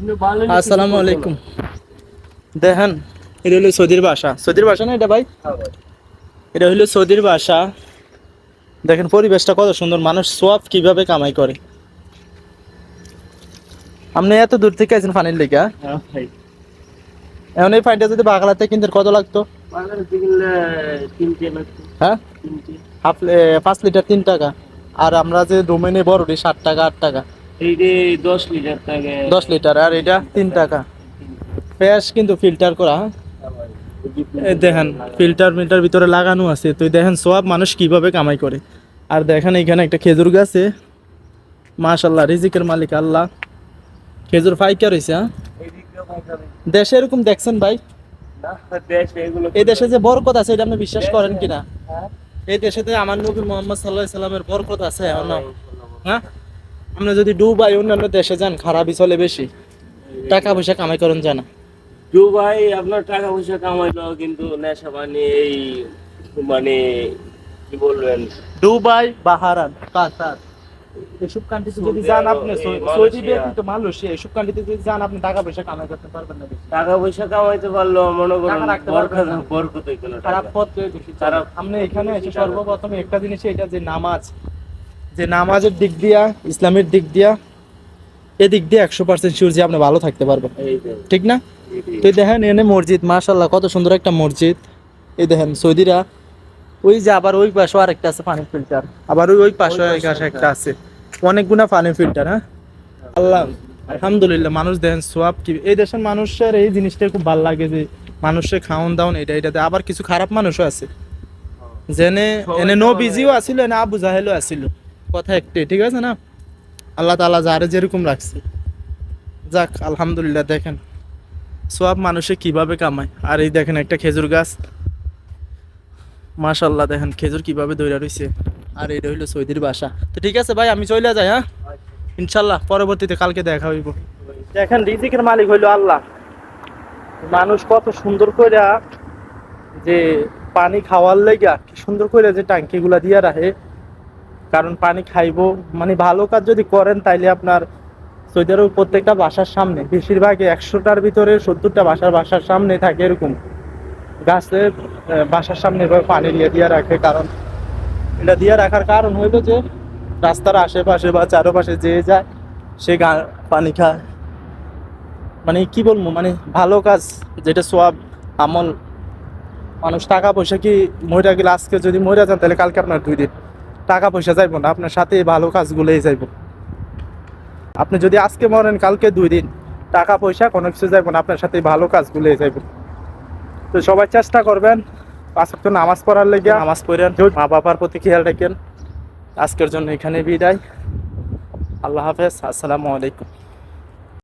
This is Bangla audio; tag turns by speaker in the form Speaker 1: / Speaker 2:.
Speaker 1: আসসালামু আলাইকুম। দেখেন এটা হলো সৌদির বাসা সৌদির বাসা না এটা ভাই? এটা হলো সৌদির বাসা দেখেন পরিবেশটা কত সুন্দর। মানুষ সোয়াব কীভাবে কামাই করে। আপনি এত দূর থেকে আছেন পানির লেগা? এখন এই পানিটা যদি বাগলাতে কিনতে কত লাগতো? হ্যাঁ? হাফ পাঁচ লিটার তিন টাকা। আর আমরা যে রুমে বড় ষাট টাকা আট টাকা।
Speaker 2: দশ লিটার
Speaker 1: দশ লিটার আর এটা তিন টাকা। ফ্রেশ কিন্তু ফিল্টার করা হ্যাঁ? দেখেন ফিল্টার মিল্টার ভিতরে লাগানো আছে তো দেখেন সব মানুষ কীভাবে কামাই করে। আর দেখেন এখানে একটা খেজুর গাছে মাশাল্লাহ রিজিকের মালিক আল্লাহ। খেজুর ফাইকার হয়েছে হ্যাঁ? দেশে এরকম দেখছেন ভাই? এই দেশে যে বরকত আছে এটা আপনি বিশ্বাস করেন কিনা? এই দেশে আমার নবী মোহাম্মদ সাল্লাহ সাল্লামের বরকত আছে হ্যাঁ? আপনি যদি দুবাই অন্যান্য দেশে যান খারাপই চলে বেশি। টাকা পয়সা কামাই করেন জানা
Speaker 2: দুবাই আপনার টাকা পয়সা কামাইলো কিন্তু নেশা পানি এই মানে কি বলবেন?
Speaker 1: Dubai Bahrain Qatar. এসব কান্ট্রিতে যদি যান আপনি সৌদি ব্যতীত মালয়েশিয়া এসব কান্ট্রিতে যদি যান আপনি টাকা পয়সা কামাই করতে পারবেন না বেশি।
Speaker 2: টাকা পয়সা কামাইতে পারল মনে করেন বরকত বরকত হইতো না
Speaker 1: খারাপ পথ বেশি
Speaker 2: খারাপ।
Speaker 1: খারাপ আপনি এখানে এসে সর্বপ্রথম একটা জিনিস এটা যে নামাজ। যে নামাজের দিক দিয়া ইসলামের দিক দিয়া এদিক দিয়ে একশো পার্সেন্ট শিওর যে আপনি ভালো থাকতে পারবেন। ঠিক না? তো দেখেন এনে মসজিদ মাশাল্লাহ কত সুন্দর একটা মসজিদ। এই দেখেন সৌদিরা ওই যে আবার ওই পাশে আরেকটা আছে পানি ফিল্টার আবার ওই ওই পাশে একটা আছে। অনেকগুলা পানি ফিল্টার হ্যাঁ? আল্লাহ আলহামদুলিল্লাহ মানুষ দেখেন সোয়াব কি এই দেশের মানুষের এই জিনিসটা খুব ভালো লাগে যে মানুষের খাওয়ান দাওন এটা এটাতে আবার কিছু খারাপ মানুষও আছে। জেনে এনে নো বিজিও আসিল না আবু জাহেলও আসিল। কথা একটাই, ঠিক আছে না? আল্লাহ তাআলা যারে যেরকম রাখছে। যাক, আলহামদুলিল্লাহ, দেখেন। সব মানুষে কীভাবে কামায়? আর এই দেখেন একটা খেজুর গাছ। মাশাল্লাহ দেখেন খেজুর কীভাবে দৌড়া রইছে। আর এটা হইল সৌদির বাসা। তো ঠিক আছে ভাই, আমি চলে যাই হ্যাঁ? ইনশাল্লাহ পরবর্তীতে কালকে দেখা হইব। দেখেন, রিজিকের মালিক হইল আল্লাহ। মানুষ কত সুন্দর করে যে পানি খাওয়ার লেগা কি সুন্দর করে যে ট্যাঙ্কিগুলা দিয়া রাখে। কারণ পানি খাইবো। মানে ভালো কাজ যদি করেন, তাইলে আপনার সৌদি আরব প্রত্যেকটা বাসার সামনে বেশিরভাগ একশোটার ভিতরে সত্তরটা বাসার বাসার সামনে থাকে এরকম। গাছে বাসার সামনে এভাবে পানি দিয়ে দিয়ে রাখে, কারণ এটা দিয়ে রাখার কারণ হইল যে রাস্তার আশেপাশে বা চারপাশে যে যায়, সে গা- পানি খায়। মানে কি বলব মানে ভালো কাজ, যেটা সোয়াব, আমল। মানুষ টাকা পয়সা কি মহিলা গেলে, আজকে যদি মহিলা যান, তাহলে কালকে আপনার দুই দিন। টাকা পয়সা যাইব না আপনার সাথে ভালো কাজগুলোই যাইব। আপনি যদি আজকে মরেন কালকে দুই দিন টাকা পয়সা কোনো কিছু যাইব না আপনার সাথে ভালো কাজগুলোই যাইব। তো সবাই চেষ্টা করবেন পাঁচ ওয়াক্ত নামাজ পড়ার লেগে নামাজ পড়েন মা বাবার প্রতি খেয়াল রাখেন। আজকের জন্য এখানে বিদায়। আল্লাহ হাফেজ আসসালামু আলাইকুম।